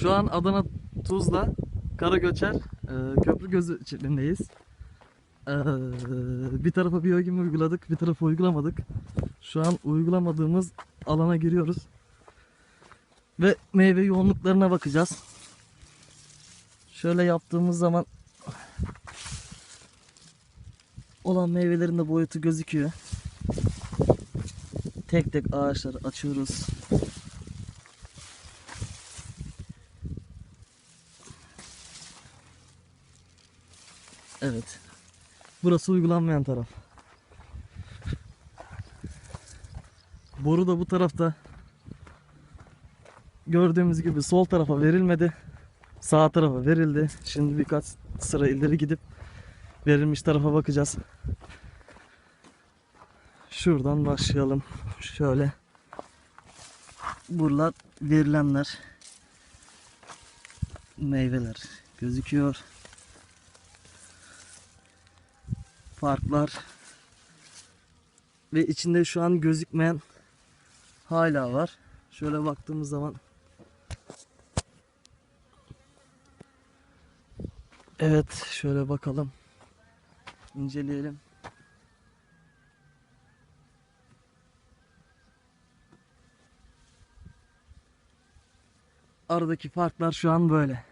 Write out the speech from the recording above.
Şu an Adana Tuzla Karagöçer e, Köprü Gözü çiftliğindeyiz. E, bir tarafa biyogim uyguladık, bir tarafa uygulamadık. Şu an uygulamadığımız alana giriyoruz. Ve meyve yoğunluklarına bakacağız. Şöyle yaptığımız zaman olan meyvelerin de boyutu gözüküyor. Tek tek ağaçları açıyoruz. Evet. Burası uygulanmayan taraf. Boru da bu tarafta. Gördüğümüz gibi sol tarafa verilmedi. Sağ tarafa verildi. Şimdi birkaç sıra ileri gidip verilmiş tarafa bakacağız. Şuradan başlayalım. Şöyle. Buralar verilenler. Meyveler gözüküyor. Farklar. Ve içinde şu an gözükmeyen hala var. Şöyle baktığımız zaman Evet, şöyle bakalım. İnceleyelim. Aradaki farklar şu an böyle.